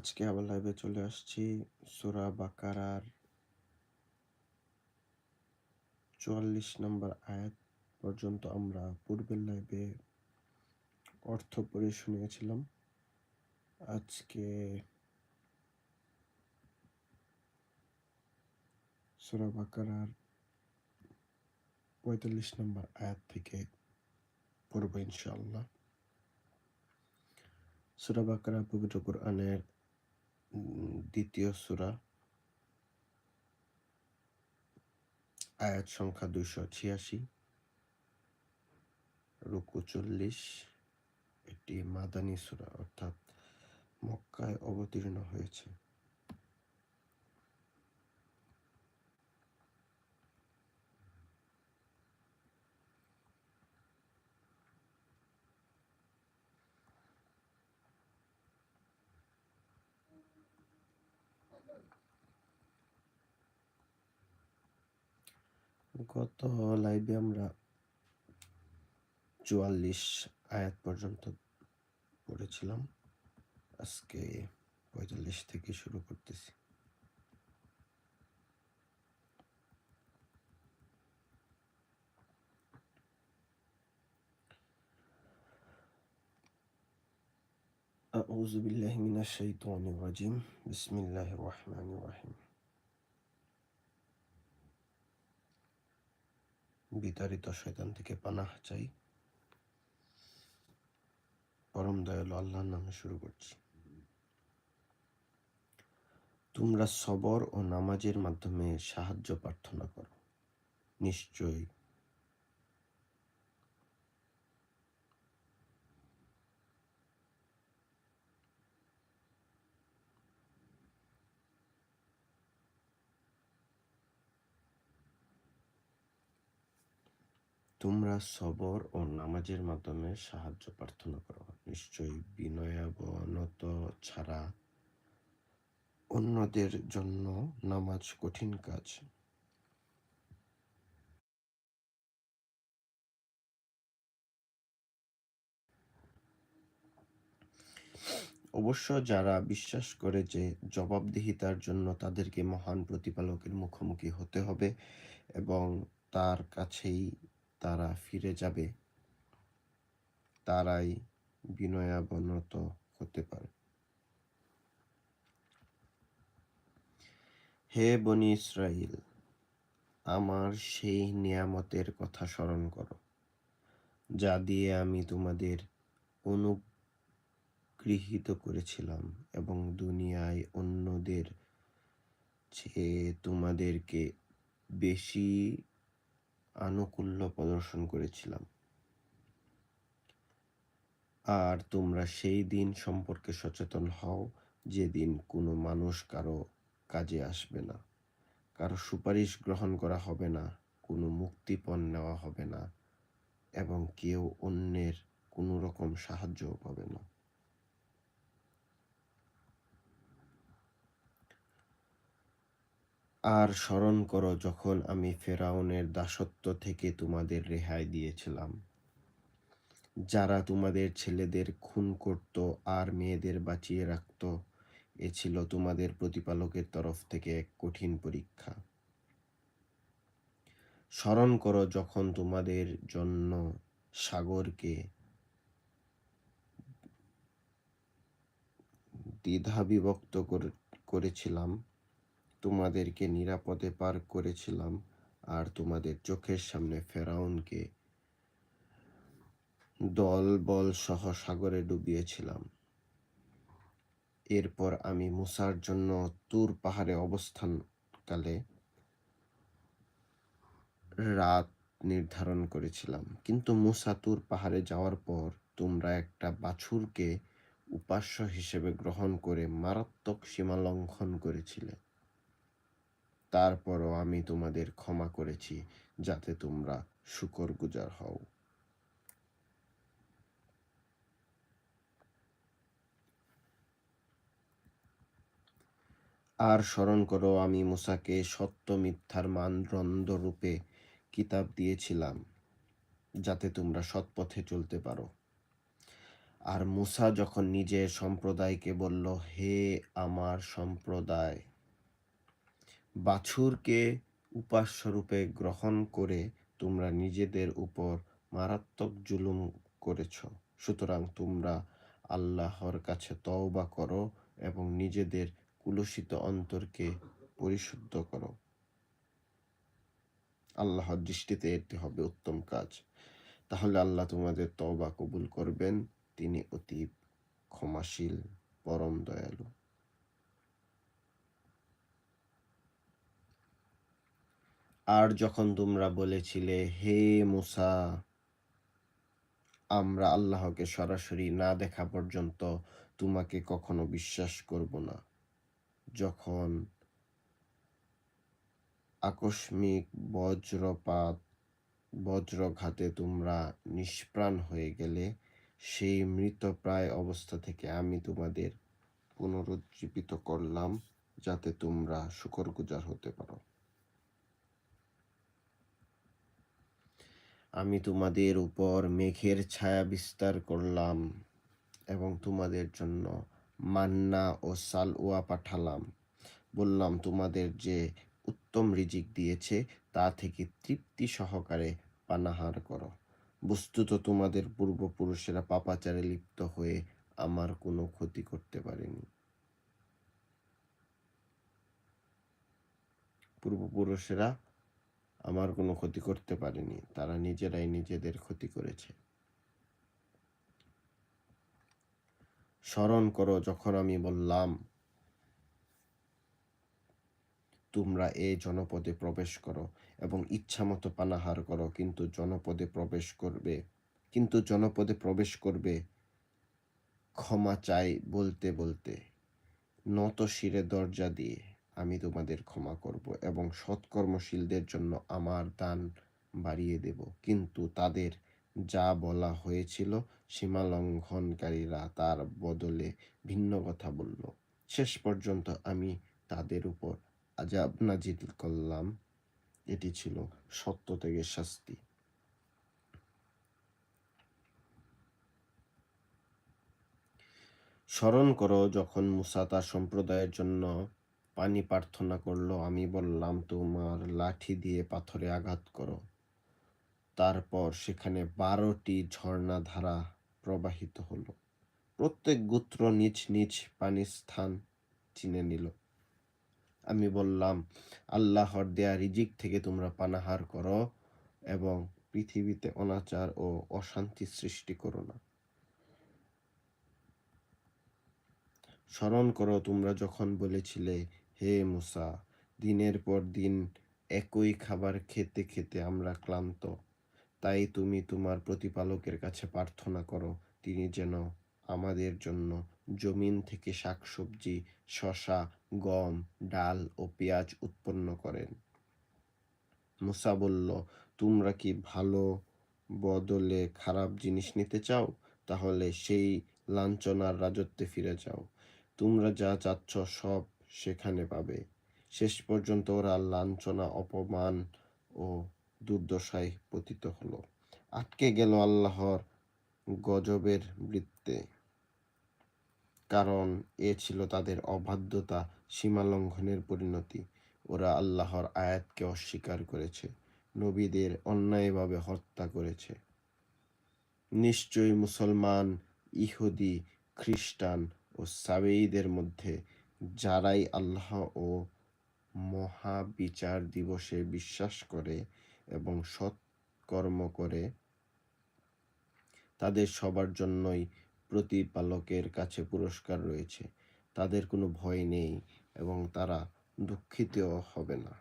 আজকে আবার লাইভে চলে আসছি। সুরা বাকারার চুয়াল্লিশ নম্বর আয়াত পর্যন্ত আমরা পূর্বের লাইভে অর্থ পড়ে শুনিয়েছিলাম। আজকে সুরা বাকারার পঁয়তাল্লিশ নম্বর আয়াত থেকে পড়ব ইনশাআল্লাহ। সুরা বাকারা পবিত্র কোরআনের দ্বিতীয় সুরা, আয়াত সংখ্যা দুইশো ছিয়াশি, রুকু চল্লিশ এটি মাদানী সুরা, অর্থাৎ মক্কায় অবতীর্ণ হয়েছে। গত লাইভে আমরা চুয়াল্লিশ আয়াত পর্যন্ত পড়েছিলাম আজকে পঁয়তাল্লিশ থেকে শুরু করতেছি أعوذ بالله من الشيطان الرجيم بسم الله الرحمن الرحيم বিতাড়িত শয়তান থেকে পানাহ চাই। পরম দয়ালু আল্লাহর নামে শুরু করছি। তোমরা সবর ও নামাজের মাধ্যমে সাহায্য প্রার্থনা করো। নিশ্চয়ই তোমরা সবর ও নামাজের মাধ্যমে সাহায্য প্রার্থনা করো। নিশ্চয়ই বিনয়াবনত ছাড়া অন্যদের জন্য নামাজ কঠিন কাজ। অবশ্য যারা বিশ্বাস করে যে জবাবদিহিতার জন্য তাদেরকে মহান প্রতিপালকের মুখোমুখি হতে হবে এবং তার কাছেই তারা ফিরে যাবে, তারাই বিনয়াবনত হতে পারে। হে বনি ইসরাইল আমার সেই নিয়ামতের কথা স্মরণ করো, যা দিয়ে আমি তোমাদের অনুগৃহীত করেছিলাম এবং দুনিয়ায় অন্যদের চেয়ে তোমাদেরকে বেশি আনুকূল্য প্রদর্শন করেছিলাম। আর তোমরা সেই দিন সম্পর্কে সচেতন হও, যেদিন কোনো মানুষ কারও কাজে আসবে না। কারও সুপারিশ গ্রহণ করা হবে না, কোনো মুক্তিপণ নেওয়া হবে না, এবং কেউ অন্যের কোনো রকম সাহায্যও পাবে না। আর স্মরণ করো যখন আমি ফেরাউনের দাসত্ব থেকে তোমাদের রেহাই দিয়েছিলাম। যারা তোমাদের ছেলেদের খুন করত আর মেয়েদের বাঁচিয়ে রাখত, এ ছিল তোমাদের প্রতিপালকের তরফ থেকে এক কঠিন পরীক্ষা। স্মরণ করো যখন তোমাদের জন্য সাগরকে দ্বিধা বিভক্ত করেছিলাম তোমাদেরকে নিরাপদে পার করেছিলাম আর তোমাদের চোখের সামনে ফেরাউনকে দল বল সহ সাগরে ডুবিয়েছিলাম। এরপর আমি মুসার জন্য তুর পাহাড়ে অবস্থানকালে রাত নির্ধারণ করেছিলাম। কিন্তু মুসা তুর পাহাড়ে যাওয়ার পর তোমরা একটা বাছুরকে উপাস্য হিসেবে গ্রহণ করে মারাত্মক সীমা লঙ্ঘন করেছিলে। তারপরও আমি তোমাদের ক্ষমা করেছি, যাতে তোমরা শুকর গুজার হও। আর স্মরণ করো, আমি মুসাকে সত্য মিথ্যার মানদণ্ড রূপে কিতাব দিয়েছিলাম, যাতে তোমরা সৎ পথে চলতে পারো। আর মুসা যখন নিজের সম্প্রদায়কে বলল, হে আমার সম্প্রদায় বাছুরকে উপাস্যরূপে গ্রহণ করে তোমরা নিজেদের উপর মারাত্মক জুলুম করেছ। সুতরাং তোমরা আল্লাহর কাছে তওবা করো এবং নিজেদের কুলসিত অন্তরকে পরিশুদ্ধ করো। আল্লাহর দৃষ্টিতে এটি হবে উত্তম কাজ। তাহলে আল্লাহ তোমাদের তওবা কবুল করবেন। তিনি অতি ক্ষমাশীল, পরম দয়ালু। আর যখন তোমরা বলেছিলে, হে মুসা, আমরা আল্লাহকে সরাসরি না দেখা পর্যন্ত তোমাকে কখনো বিশ্বাস করব না। যখন আকস্মিক বজ্রপাত, বজ্রঘাতে তোমরা নিষ্প্রাণ হয়ে গেলে, সেই মৃতপ্রায় অবস্থা থেকে আমি তোমাদের পুনরুজ্জীবিত করলাম, যাতে তোমরা শুকরগুজার হতে পারো। আমি তোমাদের উপর মেঘের ছায়া বিস্তার করলাম এবং তোমাদের জন্য মান্না ও সালওয়া পাঠালাম। বললাম, তোমাদের যে উত্তম রিজিক দিয়েছে, তা থেকে তৃপ্তি সহকারে পানাহার করো। বস্তুত তোমাদের পূর্বপুরুষেরা পাপাচারে লিপ্ত হয়ে আমার কোনো ক্ষতি করতে পারেনি। পূর্বপুরুষেরা আমার কোনো ক্ষতি করতে পারেনি। তারা নিজেরাই নিজেদের ক্ষতি করেছে। স্মরণ করো যখন আমি বললাম, তোমরা এ জনপদে প্রবেশ করো এবং ইচ্ছামতো পানাহার করো, কিন্তু জনপদে প্রবেশ করবে, কিন্তু জনপদে প্রবেশ করবে ক্ষমা চাই বলতে বলতে, নত শিরে দরজা দিয়ে। আমি তোমাদের ক্ষমা করব এবং সৎকর্মশীলদের জন্য আমার দান বাড়িয়ে দেব। কিন্তু তাদের যা বলা হয়েছিল সীমা লঙ্ঘনকারীরা তার বদলে ভিন্ন কথা বলল। শেষ পর্যন্ত আমি তাদের উপর আজাব নাজিল করলাম। এটি ছিল সত্য থেকে শাস্তি। স্মরণ করো, যখন মুসা তার সম্প্রদায়ের জন্য পানি প্রার্থনা করল, আমি বললাম, তোমার লাঠি দিয়ে পাথরে আঘাত করো। তারপর সেখানে বারোটি ঝর্ণা ধারা প্রবাহিত হলো। প্রত্যেক গোত্র নিজ নিজ পানি স্থান চিনে নিল। আমি বললাম, আল্লাহর দেয়া রিজিক থেকে তোমরা পানাহার করো এবং পৃথিবীতে অনাচার ও অশান্তি সৃষ্টি করো না। স্মরণ করো, তোমরা যখন বলেছিলে হে মুসা, দিনের পর দিন একই খাবার খেতে খেতে আমরা ক্লান্ত। তাই তুমি তোমার প্রতিপালকের কাছে প্রার্থনা করো, তিনি যেন আমাদের জন্য জমিন থেকে শাকসবজি শশা গম, ডাল ও পেঁয়াজ উৎপন্ন করেন। মুসা বলল, তোমরা কি ভালো বদলে খারাপ জিনিস নিতে চাও? তাহলে সেই লাঞ্ছনার রাজত্বে ফিরে যাও। তোমরা যা চাচ্ছ সব সেখানে পাবে। শেষ পর্যন্ত ওরা লাঞ্ছনা, অপমান ও দুর্দশায় পতিত হলো। আটকে গেল আল্লাহর গজবের বৃত্তে। কারণ এ ছিল তাদের অবাধ্যতা সীমালঙ্ঘনের পরিণতি। ওরা আল্লাহর আয়াতকে অস্বীকার করেছে, নবীদের অন্যায়ভাবে হত্যা করেছে। নিশ্চয়ই মুসলমান, ইহুদি, খ্রিস্টান ও সাবেইদের মধ্যে যারাই আল্লাহ ও মহাবিচার দিবসে বিশ্বাস করে এবং সৎকর্ম করে, তাদের সবার জন্যই প্রতিপালকের কাছে পুরস্কার রয়েছে। তাদের কোনো ভয় নেই এবং তারা দুঃখিত হবে না।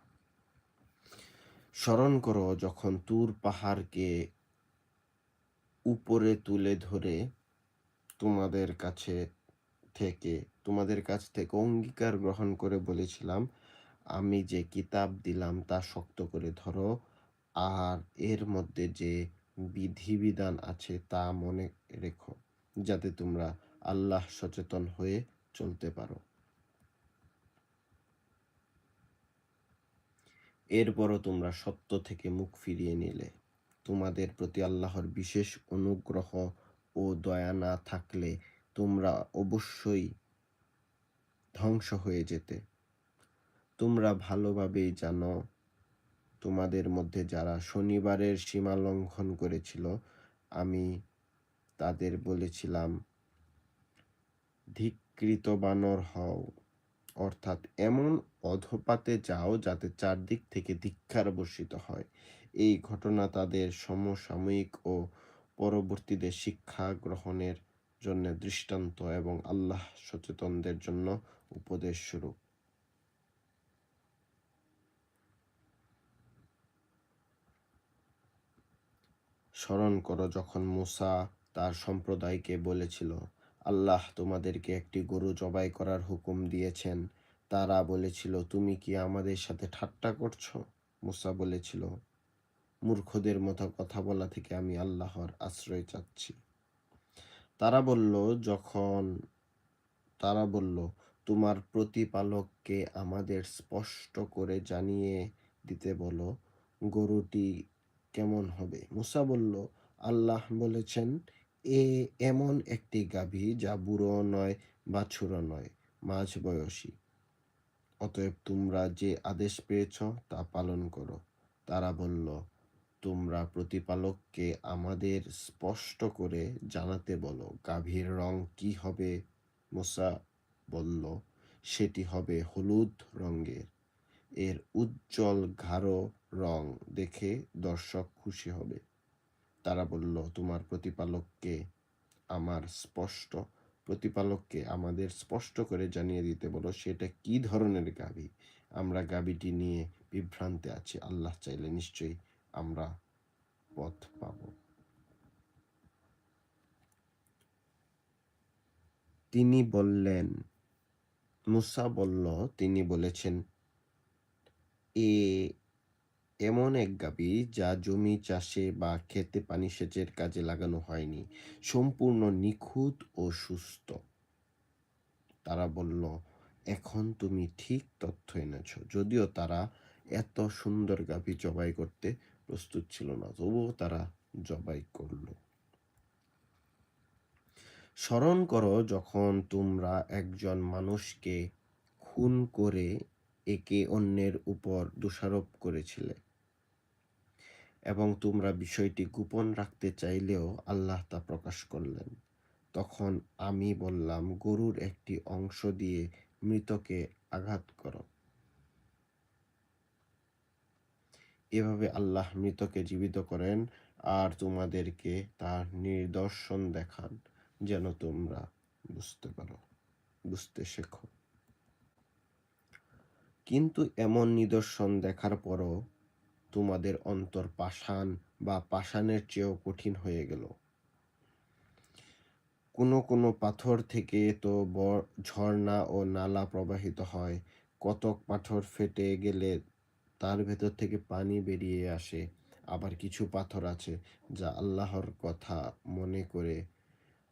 স্মরণ করো, যখন তুর পাহাড়কে উপরে তুলে ধরে তোমাদের কাছে থেকে তোমাদের কাছ থেকে অঙ্গীকার গ্রহণ করে বলেছিলাম, আমি যে কিতাব দিলাম তা শক্ত করে ধরো, আর এর মধ্যে যে বিধিবিধান আছে তা মনে রেখো, যাতে তোমরা আল্লাহ সচেতন হয়ে চলতে পারো। এরপরও তোমরা সত্য থেকে মুখ ফিরিয়ে নিলে। তোমাদের প্রতি আল্লাহর বিশেষ অনুগ্রহ ও দয়া না থাকলে তোমরা অবশ্যই ধ্বংস হয়ে যেতে। তোমরা ভালোভাবেই জানো, তোমাদের মধ্যে যারা শনিবারের সীমা লঙ্ঘন করেছিল, আমি তাদের বলেছিলাম, ধিকৃত বানর হও। অর্থাৎ এমন অধপাতে যাও যাতে চারদিক থেকে ধিক্ষার বর্ষিত হয়। এই ঘটনা তাদের সমসাময়িক ও পরবর্তীদের শিক্ষা গ্রহণের জন্য দৃষ্টান্ত এবং আল্লাহ সচেতনদের জন্য উপদেশ স্বরূপ। স্মরণ করো যখন মুসা তার সম্প্রদায়কে বলেছিল, আল্লাহ তোমাদেরকে একটি গরু জবাই করার হুকুম দিয়েছেন। তারা বলেছিল, তুমি কি আমাদের সাথে ঠাট্টা করছ? মুসা বলেছিল, মূর্খদের মতো কথা বলা থেকে আমি আল্লাহর আশ্রয় চাচ্ছি। তারা বলল, যখন তারা বলল, তোমার প্রতিপালককে আমাদের স্পষ্ট করে জানিয়ে দিতে বলো, গরুটি কেমন হবে মুসা বলল, আল্লাহ বলেছেন, এ এমন একটি গাভী যা বুড়ো নয় বাছুরও নয়, মাঝ বয়সী। অতএব তোমরা যে আদেশ পেয়েছ তা পালন করো তারা বলল তোমরা প্রতিপালককে আমাদের স্পষ্ট করে জানাতে বলো, গাভীর রং কি হবে? মুসা বলল, সেটি হবে হলুদ রঙের। এর উজ্জ্বল গাঢ় রং দেখে দর্শক খুশি হবে। তারা বলল, তোমার প্রতিপালককে আমার স্পষ্ট, প্রতিপালককে আমাদের স্পষ্ট করে জানিয়ে দিতে বলো, সেটা কি ধরনের গাভী? আমরা গাভীটি নিয়ে বিভ্রান্তে আছি, আল্লাহ চাইলে নিশ্চয়ই আমরা পথ পাব। তিনি বললেন, মুসা বলল, তিনি বলেছেন, এ এমন এক গাবি যা জমি চাষে বা খেতে পানি সেচের কাজে লাগানো হয়নি, সম্পূর্ণ নিখুঁত ও সুস্থ। তারা বলল, এখন তুমি ঠিক তথ্য এনেছ, যদিও তারা এত সুন্দর গাভী জবাই করতে প্রস্তুত ছিল না, তবুও তারা জবাই করল। স্মরণ করো, যখন তোমরা একজন মানুষকে খুন করে একে অন্যের উপর দোষারোপ করেছিলে এবং তোমরা বিষয়টি গোপন রাখতে চাইলেও আল্লাহ তা প্রকাশ করলেন, তখন আমি বললাম, গরুর একটি অংশ দিয়ে মৃতকে আঘাত করো। এভাবে আল্লাহ মৃতকে জীবিত করেন আর তোমাদেরকে তার নিদর্শন দেখান যেন তোমরা বুঝতে পারো, বুঝতে শেখো। কিন্তু এমন নিদর্শন দেখার পরও তোমাদের অন্তর পাষাণ বা পাষাণের চেয়েও কঠিন হয়ে গেল। কোনো কোনো পাথর থেকে তো ঝর্ণা ও নালা প্রবাহিত হয়, কতক পাথর ফেটে গেলে তার ভেতর থেকে পানি বেরিয়ে আসে। আবার কিছু পাথর আছে যা আল্লাহর কথা মনে করে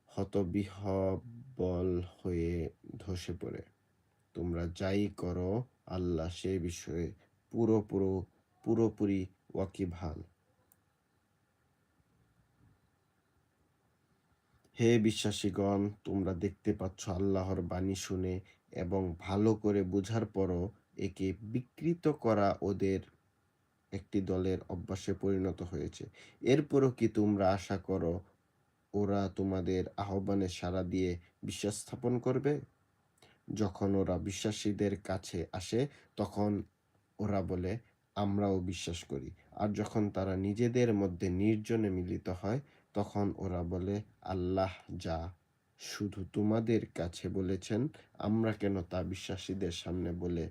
হতবিহবল হয়ে ধসে পড়ে। তোমরা যাই করো, আল্লাহ সে বিষয়ে পুরোপুরো, পুরোপুরি ওয়াকিভাল হে বিশ্বাসীগণ, তোমরা দেখতে পাচ্ছ আল্লাহর বাণী শুনে এবং ভালো করে বোঝার পরও একে বিকৃত করা ওদের একটি দলের অভ্যাসে পরিণত হয়েছে। এরপরও কি তোমরা আশা করো ওরা তোমাদের আহ্বানে সাড়া দিয়ে বিশ্বাস স্থাপন করবে? যখন ওরা বিশ্বাসীদের কাছে আসে, তখন ওরা বলে, আমরাও বিশ্বাস করি। আর যখন তারা নিজেদের মধ্যে নির্জনে মিলিত হয়, তখন ওরা বলে, আল্লাহ যা শুধু তোমাদের কাছে বলেছেন, আমরা কেন তা বিশ্বাসীদের সামনে বলে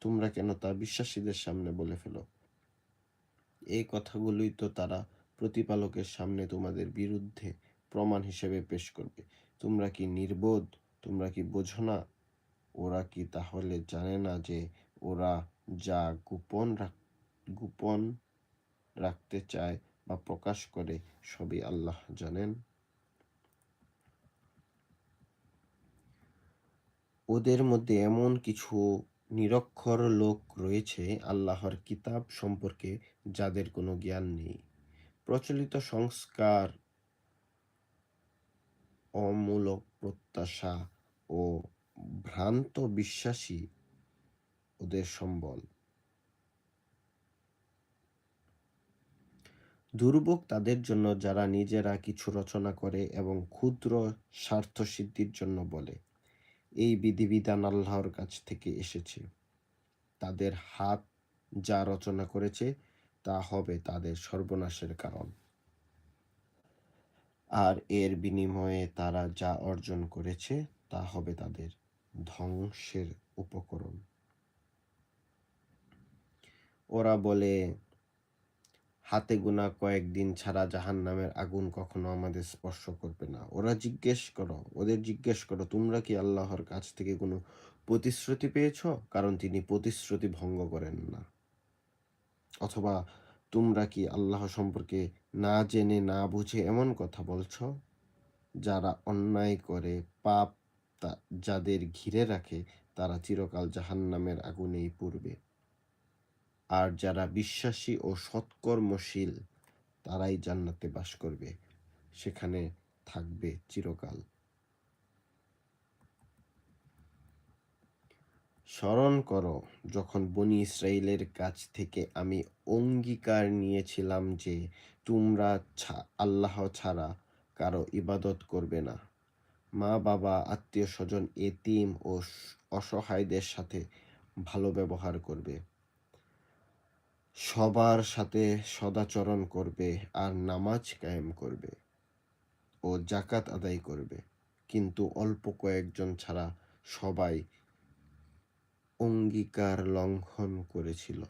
তোমরা কেন তা বিশ্বাসীদের সামনে বলে ফেলো? এই কথাগুলোই তো তারা প্রতিপালকের সামনে তোমাদের বিরুদ্ধে প্রমাণ হিসেবে পেশ করবে। তোমরা কি নির্বোধ? তোমরা কি বোঝো না? ওরা কি তাহলে জানে না যে ওরা যা গোপন গোপন রাখতে চায় বা প্রকাশ করে সবই আল্লাহ জানেন? ওদের মধ্যে এমন কিছু নিরক্ষর লোক রয়েছে আল্লাহর কিতাব সম্পর্কে যাদের কোনো জ্ঞান নেই। প্রচলিত সংস্কার অমূলক প্রত্যাশা ও ভ্রান্ত বিশ্বাসী ওদের সম্বল। দুর্ভোগ তাদের জন্য যারা নিজেরা কিছু রচনা করে এবং ক্ষুদ্র স্বার্থ সিদ্ধির জন্য বলে। এই বিধিবিধান আল্লাহর কাছ থেকে এসেছে। তাদের হাত যা রচনা করেছে, তা হবে তাদের সর্বনাশের কারণ। আর এর বিনিময়ে তারা যা অর্জন করেছে, তা হবে তাদের ধ্বংসের উপকরণ। ওরা বলে হাতে গোনা কয়েকদিন ছাড়া জাহান নামের আগুন কখনো আমাদের স্পর্শ করবে না। ওরা জিজ্ঞেস করো, ওদের জিজ্ঞেস করো, তোমরা কি আল্লাহর কাছ থেকে কোনো প্রতিশ্রুতি পেয়েছ? কারণ তিনি প্রতিশ্রুতি ভঙ্গ করেন না। অথবা, তোমরা কি আল্লাহ সম্পর্কে না জেনে, না বুঝে এমন কথা বলছ? যারা অন্যায় করে পাপ যাদের ঘিরে রাখে, তারা চিরকাল জাহান্নামের আগুনেই পূর্বে আর যারা বিশ্বাসী ও সৎকর্মশীল, তারাই জান্নাতে বাস করবে। সেখানে থাকবে চিরকাল। স্মরণ করো, যখন বনি ইসরায়েলের কাছ থেকে আমি অঙ্গীকার নিয়েছিলাম যে তোমরা আল্লাহ ছাড়া কারও ইবাদত করবে না। মা, বাবা আত্মীয় স্বজন এতিম ও অসহায়দের সাথে ভালো ব্যবহার করবে। সবার সাথে সদাচরণ করবে আর নামাজ কায়েম করবে ও জাকাত আদায় করবে। কিন্তু অল্প কয়েকজন ছাড়া সবাই অঙ্গীকার লঙ্ঘন করেছিল।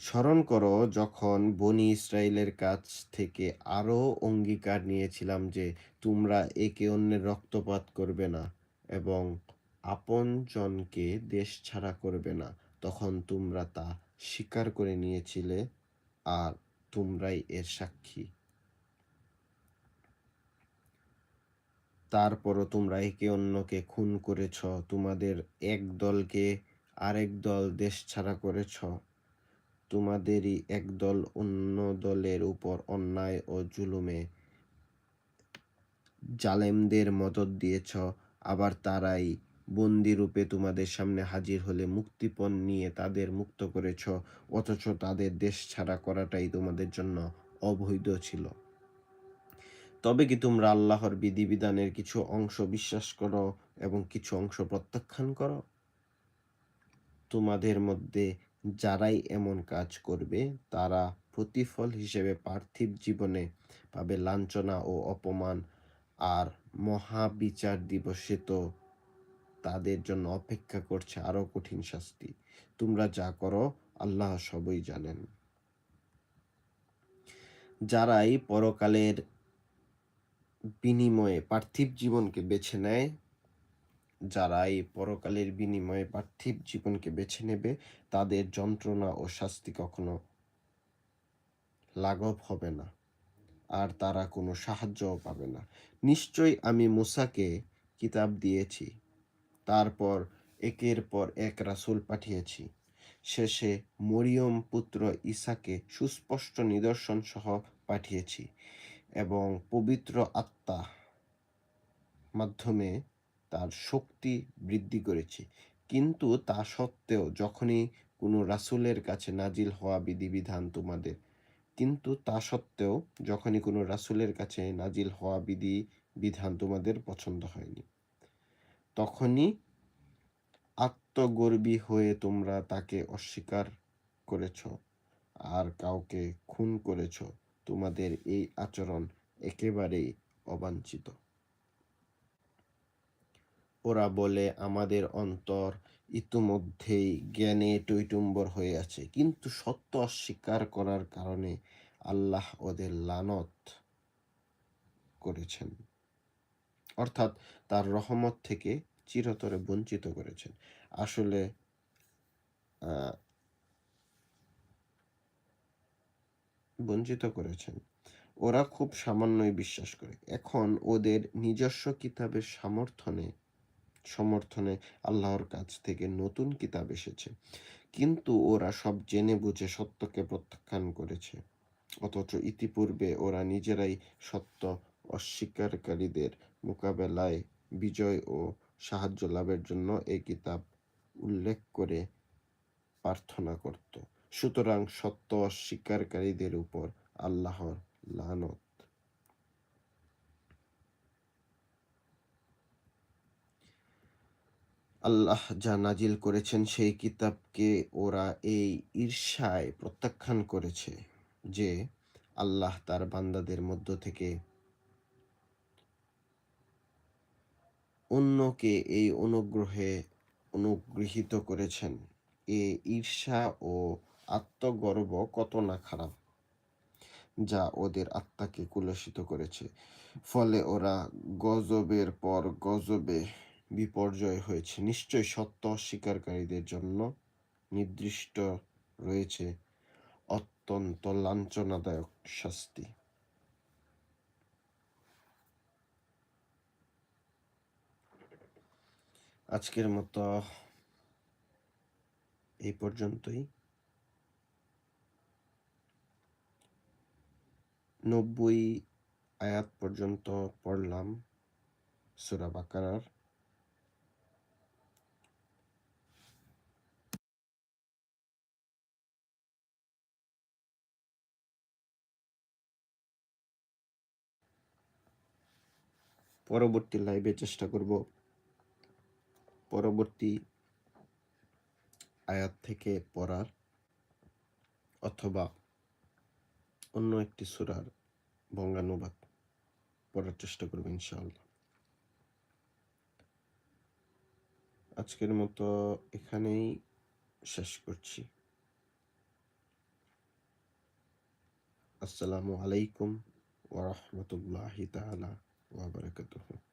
স্মরণ করো, যখন বনি ইসরায়েলের কাছ থেকে আরও অঙ্গীকার নিয়েছিলাম যে তোমরা একে অন্যের রক্তপাত করবে না এবং আপনজনকে দেশ ছাড়া করবে না, তখন তোমরা তা স্বীকার করে নিয়েছিলে আর তোমরাই এর সাক্ষী। তারপরও তোমরা একে অন্যকে খুন করেছ, তোমাদের এক দলকে আরেক দল দেশ ছাড়া করেছ। তোমাদেরই এক দল অন্য দলের উপর অন্যায় ও জুলুমে জালেমদের মদত দিয়েছ, আবার তারাই বন্দিরূপে তোমাদের সামনে হাজির হলে মুক্তিপণ নিয়ে তাদের মুক্ত করেছ, অথচ তাদের দেশ ছাড়া করাটাই তোমাদের জন্য অবৈধ ছিল। তবে কি তোমরা আল্লাহর বিধিবিধানের কিছু অংশ বিশ্বাস করো এবং কিছু অংশ প্রত্যাখ্যান করো? তোমাদের মধ্যে যারাই এমন কাজ করবে, তারা প্রতিফল হিসেবে পার্থিব জীবনে পাবে লাঞ্ছনা ও অপমান, আর মহাবিচার দিবসে তো তাদের জন্য অপেক্ষা করছে আরও কঠিন শাস্তি। তোমরা যা করো, আল্লাহ সবই জানেন। যারাই পরকালের বিনিময়ে পার্থিব জীবনকে বেছে নেয়, যারা এই পরকালের বিনিময়ে পার্থিব জীবনকে বেছে নেবে, তাদের যন্ত্রণা ও শাস্তি কখনো লাঘব হবে না, আর তারা কোনো সাহায্যও পাবে না। নিশ্চয়ই আমি মুসাকে কিতাব দিয়েছি। তারপর একের পর এক রাসুল পাঠিয়েছি। শেষে মরিয়ম পুত্র ঈসাকে সুস্পষ্ট নিদর্শন সহ পাঠিয়েছি এবং পবিত্র আত্মা মাধ্যমে তার শক্তি বৃদ্ধি করেছি। কিন্তু তা সত্ত্বেও যখনই কোনো রাসুলের কাছে নাজিল হওয়া বিধিবিধান তোমাদের, কিন্তু তা সত্ত্বেও যখনই কোনো রাসুলের কাছে নাজিল হওয়া বিধি বিধান তোমাদের পছন্দ হয়নি। তখনই আত্মগর্বী হয়ে তোমরা তাকে অস্বীকার করেছ আর কাউকে খুন করেছ। তোমাদের এই আচরণ একেবারেই অবাঞ্ছিত। ওরা বলে, আমাদের অন্তর ইতোমধ্যেই জ্ঞানে টৈটুম্বর হয়ে আছে। কিন্তু সত্য অস্বীকার করার কারণে আল্লাহ ওদের লানত করেছেন। অর্থাৎ তার রহমত থেকে চিরতরে বঞ্চিত করেছেন। আসলে বঞ্চিত করেছেন। ওরা খুব সামান্যই বিশ্বাস করে। এখন ওদের নিজস্ব কিতাবের সমর্থনে সমর্থনে আল্লাহর কাছ থেকে নতুন কিতাব এসেছে। কিন্তু ওরা সব জেনে বুঝে সত্যকে প্রত্যাখ্যান করেছে। অথচ ইতিপূর্বে ওরা নিজেরাই সত্য অস্বীকারীদের মোকাবেলায় বিজয় ও সাহায্য লাভের জন্য এই কিতাব উল্লেখ করে প্রার্থনা করত। সুতরাং সত্য অস্বীকারীদের উপর আল্লাহর লানত। আল্লাহ যা নাজিল করেছেন সেই কিতাবকে ওরা এই ঈর্ষায় প্রত্যাখ্যান করেছে যে আল্লাহ তার বান্দাদের মধ্য থেকে অন্যকে এই অনুগ্রহে অনুগৃহীত করেছেন। এ ঈর্ষা ও আত্মগর্ব কত না খারাপ, যা ওদের আত্মাকে কুলসিত করেছে। ফলে ওরা গজবের পর গজবে বিপর্যয় হয়েছে। নিশ্চয় সত্য অস্বীকারীদের জন্য নির্দিষ্ট রয়েছে অত্যন্ত লাঞ্ছনাদায়ক শাস্তি। আজকের মতো এই পর্যন্তই। নব্বই আয়াত পর্যন্ত পড়লাম সুরা বাকারার। পরবর্তী লাইভে চেষ্টা করব। পরবর্তী আয়াত থেকে পড়ার অথবা অন্য একটি সুরার বঙ্গানুবাদ পড়ার চেষ্টা করব ইনশাআল্লাহ। আজকের মতো এখানেই শেষ করছি। আসসালামু আলাইকুম ওরহমতুল্লাহি তাআলা ওয়া বারাকাতুহু।